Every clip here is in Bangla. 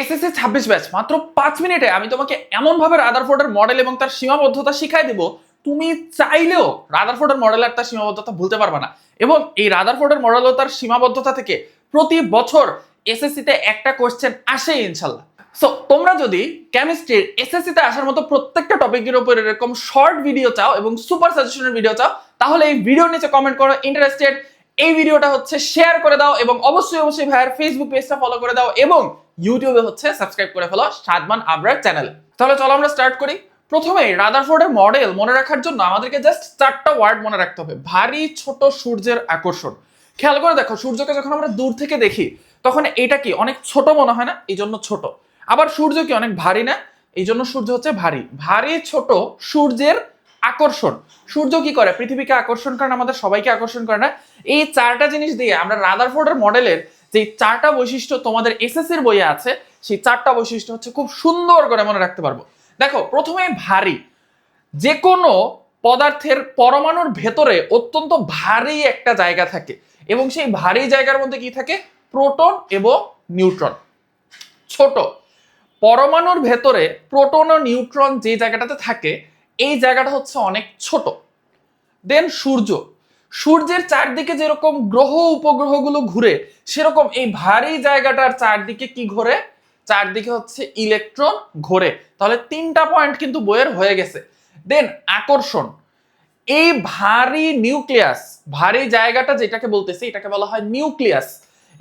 এসএসসি ছাব্বিশ ব্যাচ মাত্র পাঁচ মিনিটে আমি তোমাকে এমনভাবে রাদারফোর্ডের মডেল এবং তার সীমাবদ্ধতা শিখাই দেব। তুমি চাইলেও রাদারফোর্ডের মডেল আর তার সীমাবদ্ধতা ভুলতে পারবে না। এবং এই রাদারফোর্ডের মডেল ও তার সীমাবদ্ধতা থেকে প্রতি বছর এসএসসিতে একটা কোশ্চেন আসে ইনশাল্লাহ। সো তোমরা যদি কেমিস্ট্রির এসএসসিতে আসার মতো প্রত্যেকটা টপিকের উপর এরকম শর্ট ভিডিও চাও এবং সুপার সাজেশনের ভিডিও চাও, তাহলে এই ভিডিওর নিচে কমেন্ট করো ইন্টারেস্টেড এই ভিডিওটা হচ্ছে শেয়ার করে দাও এবং অবশ্যই অবশ্যই ভাইয়ের ফেসবুক পেজটা ফলো করে দাও এবং ইউটিউবে হচ্ছে সাবস্ক্রাইব করে ফেলো সাদমান আবরার চ্যানেল তাহলে চলো আমরা স্টার্ট করি। প্রথমেই রাদারফোর্ডের মডেল মনে রাখার জন্য আমাদেরকে জাস্ট চারটা ওয়ার্ড মনে রাখতে হবে। ভারী, ছোট সূর্যের আকর্ষণ। খেয়াল করে দেখো, সূর্যকে যখন আমরা দূর থেকে দেখি, তখন এটা কি অনেক ছোট মনে হয় না? এই জন্য ছোট। আবার সূর্য কি অনেক ভারী না? এই জন্য সূর্য হচ্ছে ভারী। ভারী, ছোট সূর্যের আকর্ষণ। সূর্য কি করে? পৃথিবীকে আকর্ষণ করে না, আমাদের সবাইকে আকর্ষণ করে না। এই চারটা জিনিস দিয়ে আমরা রাদারফোর্ডের মডেলের যে চারটা বৈশিষ্ট্য তোমাদের এসএসসির বইয়ে আছে, সেই চারটা বৈশিষ্ট্য হচ্ছে খুব সুন্দর করে মনে রাখতে পারব। দেখো, প্রথমে ভারী। যে কোনো পদার্থের পরমাণুর ভেতরে অত্যন্ত ভারী একটা জায়গা থাকে এবং সেই ভারী জায়গার মধ্যে কি থাকে? প্রোটন এবং নিউট্রন। ছোট। পরমাণুর ভেতরে প্রোটন ও নিউট্রন যে জায়গাটাতে থাকে, এই জায়গাটা হচ্ছে অনেক ছোট। দেন সূর্য। সূর্যের চারদিকে যেরকম গ্রহ উপগ্রহগুলো ঘুরে, সেরকম এই ভারী জায়গাটার চারদিকে কি ঘোরে? চারদিকে হচ্ছে ইলেকট্রন ঘোরে। তাহলে তিনটা পয়েন্ট কিন্তু বইয়ের হয়ে গেছে। দেন আকর্ষণ। এই ভারী নিউক্লিয়াস, ভারী জায়গাটা যেটাকে বলতেছে, এটাকে বলা হয় নিউক্লিয়াস।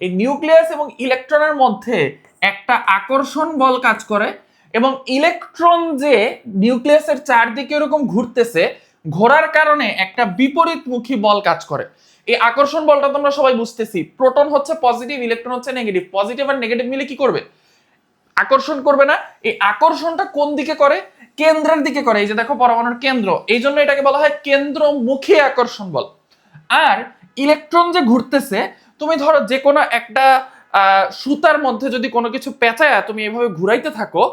এই নিউক্লিয়াস এবং ইলেকট্রনের মধ্যে একটা আকর্ষণ বল কাজ করে এবং ইলেকট্রন যে নিউক্লিয়াসের চারদিকে এরকম ঘুরতেছে ঘোরার কারণে একটা বিপরীতমুখী বল কাজ করে। এই আকর্ষণ বলটা তোমরা সবাই বুঝতেছি। প্রোটন হচ্ছে পজিটিভ ইলেকট্রন হচ্ছে নেগেটিভ পজিটিভ আর নেগেটিভ মিলে কি করবে? আকর্ষণ করবে না। এই আকর্ষণটা কোন দিকে করে? কেন্দ্রের দিকে করে। এই যে দেখো পরমাণুর কেন্দ্র। এই জন্য এটাকে বলা হয় কেন্দ্রমুখী আকর্ষণ বল। আর ইলেকট্রন যে ঘুরতেছে, তুমি ধরো যে কোনো একটা সুতার মধ্যে যদি কোনো কিছু পেঁচায়া তুমি এভাবে ঘুরাইতে থাকো,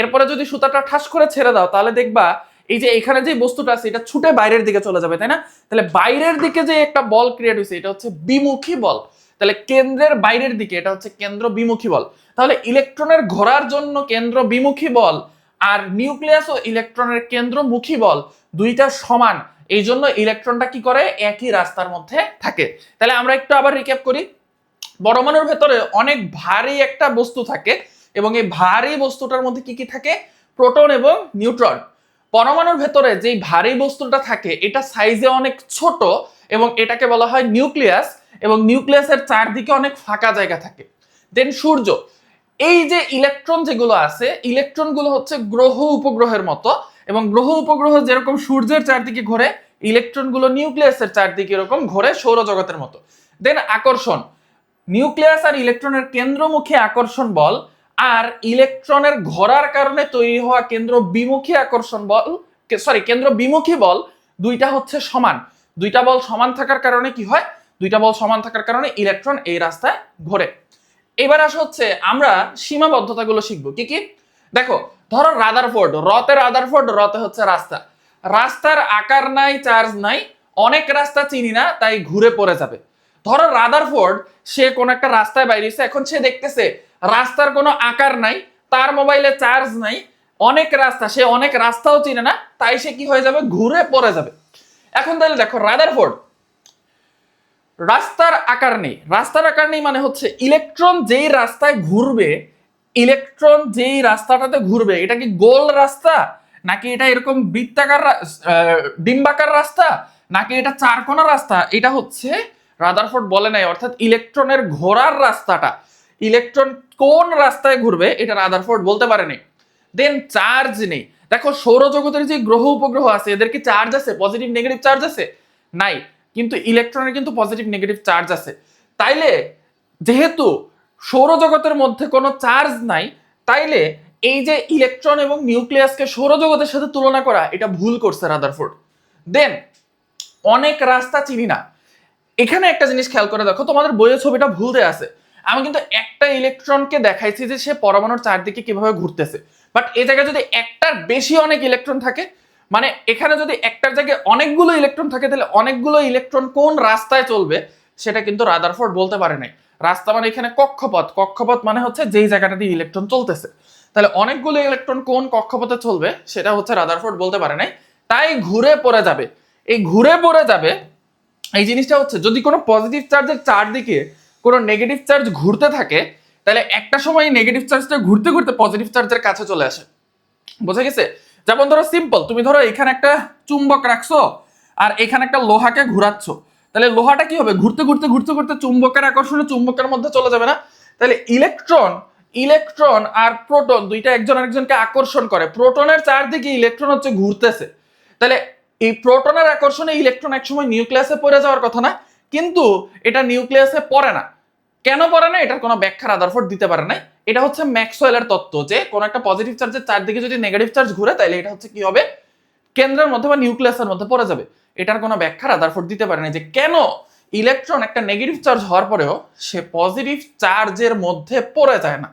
এরপরে যদি সুতাটা ঠাস করে ছেড়ে দাও, তাহলে দেখবা এই যে এখানে যে বস্তুটা আছে, এটা ছুটে বাইরের দিকে চলে যাবে, তাই না? তাহলে বাইরের দিকে যে একটা বল ক্রিয়েট হয়েছে, এটা হচ্ছে বিমুখী বল। তাহলে কেন্দ্রের বাইরের দিকে, এটা হচ্ছে কেন্দ্র বিমুখী বল। তাহলে ইলেকট্রনের ঘোরার জন্য কেন্দ্র বিমুখী বল আর নিউক্লিয়াস ও ইলেকট্রনের কেন্দ্রমুখী বল দুইটা সমান। এই জন্য ইলেকট্রনটা কি করে? একই রাস্তার মধ্যে থাকে। তাহলে আমরা একটু আবার রিক্যাপ করি। পরমাণুর ভেতরে অনেক ভারী একটা বস্তু থাকে এবং এই ভারী বস্তুটার মধ্যে কি কি থাকে? প্রোটন এবং নিউট্রন। পরমাণুর ভেতরে যেই ভারী বস্তুটা থাকে, এটা সাইজে অনেক ছোট এবং এটাকে বলা হয় নিউক্লিয়াস এবং নিউক্লিয়াসের চারদিকে অনেক ফাঁকা জায়গা থাকে। দেন সূর্য, এই যে ইলেকট্রন যেগুলো আছে ইলেকট্রনগুলো হচ্ছে গ্রহ উপগ্রহের মতো এবং গ্রহ উপগ্রহ যেরকম সূর্যের চারদিকে ঘোরে ইলেকট্রনগুলো নিউক্লিয়াসের চারদিকে এরকম ঘোরে সৌরজগতের মতো। দেন আকর্ষণ নিউক্লিয়াস আর ইলেকট্রনের কেন্দ্রমুখী আকর্ষণ বল আর ইলেকট্রনের ঘোরার কারণে তৈরি হওয়া কেন্দ্র বিমুখী আকর্ষণ বল সরি কেন্দ্র বিমুখী বল দুইটা হচ্ছে সমান। দুইটা বল সমান থাকার কারণে কি হয়? দুইটা বল সমান থাকার কারণে ইলেকট্রন এই রাস্তায় ঘোরে। এবার আসা হচ্ছে আমরা সীমাবদ্ধতাগুলো শিখব। কি কি? দেখো, ধরো রাদার ফোর্ড রাদারফোর্ড, রতে রাদারফোর্ড, রতে হচ্ছে রাস্তা। রাস্তার আকার নাই, চার্জ নাই, অনেক রাস্তা চিনি না, তাই ঘুরে পড়ে যাবে। ধরো রাদারফোর্ড, সে কোন একটা রাস্তায় বাইরেছে, এখন সে দেখতেছে রাস্তার কোনো আকার নাই, তার মোবাইলে চার্জ নাই, অনেক রাস্তা, সে অনেক রাস্তাও চিনে না, তাই সে কি হয়ে যাবে? ঘুরে পড়ে যাবে। এখন তাহলে দেখো রাদারফোর্ড রাস্তার আকার নেই। রাস্তার আকার নেই মানে হচ্ছে ইলেকট্রন যেই রাস্তায় ঘুরবে ইলেকট্রন যেই রাস্তাটাতে ঘুরবে, এটা কি গোল রাস্তা? নাকি এটা এরকম বৃত্তাকার ডিম্বাকার রাস্তা? নাকি এটা চারকোনা রাস্তা? এটা হচ্ছে রাদারফোর্ড বলে নাই, অর্থাৎ ইলেকট্রনের ঘোরার রাস্তাটা। ইলেকট্রন কোন রাস্তায় ঘুরবে এটা রাদারফোর্ড বলতে পারেনি দেন চার্জ নেই। দেখো সৌরজগতের যে গ্রহ উপগ্রহ আছে, এদের কি চার্জ আছে? পজিটিভ নেগেটিভ চার্জ আছে? নাই। কিন্তু ইলেকট্রনের কিন্তু পজিটিভ নেগেটিভ চার্জ আছে। তাইলে যেহেতু সৌরজগতের মধ্যে কোনো চার্জ নাই, তাইলে এই যে ইলেকট্রন এবং নিউক্লিয়াসকে সৌরজগতের সাথে তুলনা করা, এটা ভুল করছে রাদারফোর্ড। দেন অনেক রাস্তা চিনি না। এখানে একটা জিনিস খেয়াল করে দেখো, তোমাদের বইয়ের ছবিটা ভুল দেয়া আছে। আমি কিন্তু একটা ইলেকট্রনকে দেখাইছি যে সে পরমাণুর চারদিকে কীভাবে ঘুরতেছে। বাট এই জায়গায় যদি একটার বেশি অনেক ইলেকট্রন থাকে মানে এখানে যদি একটার জায়গায় অনেকগুলো ইলেকট্রন থাকে, তাহলে অনেকগুলো ইলেকট্রন কোন রাস্তায় চলবে, সেটা কিন্তু রাদারফোর্ড বলতে পারে নাই। রাস্তা মানে এখানে কক্ষপথ। কক্ষপথ মানে হচ্ছে যেই জায়গাটা দিয়ে ইলেকট্রন চলতেছে। তাহলে অনেকগুলো ইলেকট্রন কোন কক্ষপথে চলবে, সেটা হচ্ছে রাদারফোর্ড বলতে পারে নাই। তাই ঘুরে পড়ে যাবে। এই ঘুরে পড়ে যাবে, এই জিনিসটা হচ্ছে যদি কোনো পজিটিভ চার্জের চারদিকে কোনো নেগেটিভ চার্জ ঘুরতে থাকে, তাহলে একটা সময় নেগেটিভ চার্জটা ঘুরতে ঘুরতে পজিটিভ চার্জের কাছে চলে আসে। বোঝা গেছে? যেমন ধরো সিম্পল তুমি ধরো এখানে একটা চুম্বক রাখছো আর এখানে একটা লোহাকে ঘুরাচ্ছ। তাহলে লোহাটা কি হবে? ঘুরতে ঘুরতে ঘুরতে ঘুরতে চুম্বকের আকর্ষণে চুম্বকের মধ্যে চলে যাবে না? তাহলে ইলেকট্রন ইলেকট্রন আর প্রোটন দুইটা একজন আরেকজনকে আকর্ষণ করে। প্রোটনের চারদিকে ইলেকট্রন হচ্ছে ঘুরতেছে। তাহলে এই প্রোটনের আকর্ষণে ইলেকট্রন একসময় নিউক্লিয়াসে পড়ে যাওয়ার কথা না। কিন্তু এটা নিউক্লিয়াসে পড়ে না। কেন পড়ে না? এটার কোনো ব্যাখ্যা রাদারফোর্ড দিতে পারে না এটা হচ্ছে ম্যাক্সওয়েলের তত্ত্ব যে, কোন একটা পজিটিভ চার্জের চারদিকে যদি নেগেটিভ চার্জ ঘুরে তাহলে এটা হচ্ছে কি হবে? কেন্দ্রের মধ্যে বা নিউক্লিয়াসের মধ্যে পড়ে যাবে। এটার কোনো ব্যাখ্যা রাদারফোর্ড দিতে পারে না যে, কেন ইলেকট্রন একটা নেগেটিভ চার্জ হওয়ার পরেও সে পজিটিভ চার্জের মধ্যে পড়ে যায় না?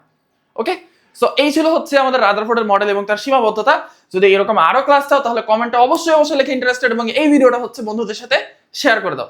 ওকে সো এই ছিল হচ্ছে আমাদের রাদারফোর্ডের মডেল এবং তার সীমাবদ্ধতা। যদি এরকম আরও ক্লাস চাও, তাহলে কমেন্টে অবশ্যই অবশ্যই লিখে ইন্টারেস্টেড এবং এই ভিডিওটা হচ্ছে বন্ধুদের সাথে শেয়ার করে দাও।